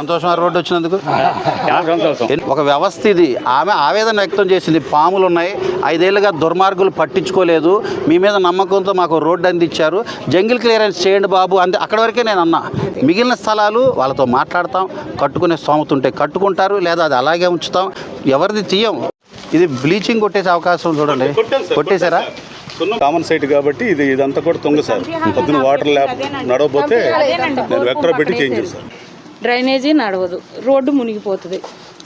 సంతోషం రోడ్డు వచ్చినందుకు? ఒక వ్యవస్థ ఇది. ఆమె ఆవేదన వ్యక్తం చేసింది. పాములు ఉన్నాయి. ఐదేళ్ళుగా దుర్మార్గులు పట్టించుకోలేదు. మీ మీద నమ్మకంతో మాకు రోడ్డు అందించారు. జంగిల్ క్లియరెన్స్ చేయండి బాబు అంతే అక్కడ వరకే నేను అన్నా. మిగిలిన స్థలాలు వాళ్ళతో మాట్లాడతాం. కట్టుకునే స్తోమత ఉంటే కట్టుకుంటారు. లేదా అది అలాగే ఉంచుతాం. ఎవరిది తీయం? ఇది బ్లీచింగ్ కొట్టేసే అవకాశం చూడండి. కొట్టేశారా? కామన్ సైట్ కాబట్టి ఇది ఇదంతా కూడా తుంగ సార్. పొద్దున వాటర్ ల్యాబ్ నడవబోతే నేను వెక్టర్ పెట్టి చేంజ్ చేశాను డ్రైనేజీ నడవదు రోడ్డు మునిగిపోతుంది.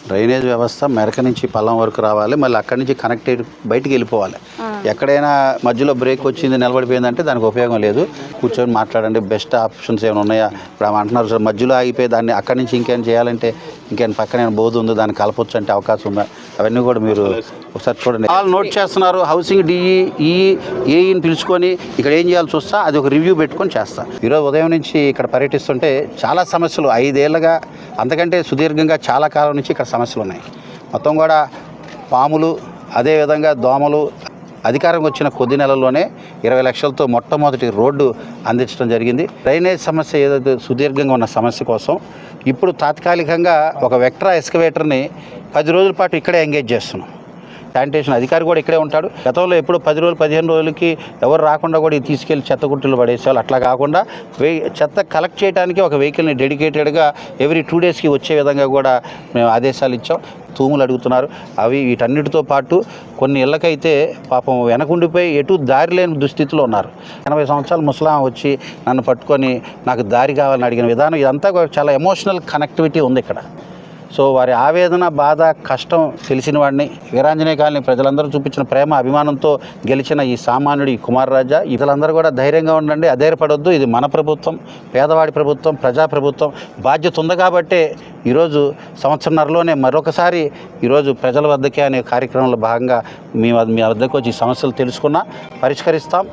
డ్రైనేజ్ వ్యవస్థ మెరక నుంచి పల్లం వరకు రావాలి మళ్ళీ అక్కడి నుంచి కనెక్టెడ్ బయటికి వెళ్ళిపోవాలి. ఎక్కడైనా మధ్యలో బ్రేక్ వచ్చింది నిలబడిపోయిందంటే దానికి ఉపయోగం లేదు. కూర్చొని మాట్లాడండి బెస్ట్ ఆప్షన్స్ ఏమైనా ఉన్నాయా? ఇప్పుడు ఆమె అంటున్నారు సార్ మధ్యలో ఆగిపోయి దాన్ని అక్కడి నుంచి ఇంకేం చేయాలంటే ఇంకేం పక్కన బోధ ఉందో? దాన్ని కలపొచ్చు అంటే అవకాశం ఉందా? అవన్నీ కూడా మీరు ఒకసారి చూడండి. వాళ్ళు నోట్ చేస్తున్నారు హౌసింగ్ డిఈ ఈ ఏఈని పిలుచుకొని ఇక్కడ ఏం చేయాలో చూస్తా అది ఒక రివ్యూ పెట్టుకొని చేస్తా. ఈరోజు ఉదయం నుంచి ఇక్కడ పర్యటిస్తుంటే చాలా సమస్యలు ఐదేళ్ళుగా అంతకంటే సుదీర్ఘంగా చాలా కాలం నుంచి ఇక్కడ సమస్యలు ఉన్నాయి. మొత్తం కూడా పాములు అదేవిధంగా దోమలు అధికారం వచ్చిన కొద్ది నెలల్లోనే ఇరవై లక్షలతో మొట్టమొదటి రోడ్డు అందించడం జరిగింది. డ్రైనేజ్ సమస్య ఏదైతే సుదీర్ఘంగా ఉన్న సమస్య కోసం ఇప్పుడు తాత్కాలికంగా ఒక వెక్ట్రా ఎస్కవేటర్ని పది రోజుల పాటు ఇక్కడే ఎంగేజ్ చేస్తున్నాం. శానిటేషన్ అధికారి కూడా ఇక్కడే ఉంటాడు. గతంలో ఎప్పుడు పది రోజులు పదిహేను రోజులకి ఎవరు రాకుండా కూడా ఇది తీసుకెళ్ళి చెత్త గుట్టలు పడేసేవాళ్ళు. అట్లా కాకుండా చెత్త కలెక్ట్ చేయడానికి ఒక వెహికల్ని డెడికేటెడ్గా ఎవ్రీ టూ డేస్కి వచ్చే విధంగా కూడా మేము ఆదేశాలు ఇచ్చాం. తూములు అడుగుతున్నారు. అవి వీటన్నిటితో పాటు కొన్ని ఇళ్ళకైతే పాపం వెనకుండిపోయి ఎటు దారి లేని దుస్థితిలో ఉన్నారు. ఎనభై సంవత్సరాలు ముసలాం వచ్చి నన్ను పట్టుకొని నాకు దారి కావాలని అడిగిన విధానం ఇదంతా చాలా ఎమోషనల్ కనెక్టివిటీ ఉంది ఇక్కడ. సో వారి ఆవేదన బాధ కష్టం తెలిసిన వాడిని వీరాంజనేయ కాలనీ ప్రజలందరూ చూపించిన ప్రేమ అభిమానంతో గెలిచిన ఈ సామాన్యుడు ఈ కుమార్ రాజా. ఇతరులందరూ కూడా ధైర్యంగా ఉండండి అధైర్యపడొద్దు. ఇది మన ప్రభుత్వం పేదవాడి ప్రభుత్వం ప్రజా ప్రభుత్వం. బాధ్యత ఉంది కాబట్టే ఈరోజు సంవత్సరంన్నరలోనే మరొకసారి ఈరోజు ప్రజల వద్దకే అనే కార్యక్రమంలో భాగంగా మీ మీ వద్దకు వచ్చి సమస్యలు తెలుసుకున్నా పరిష్కరిస్తాం.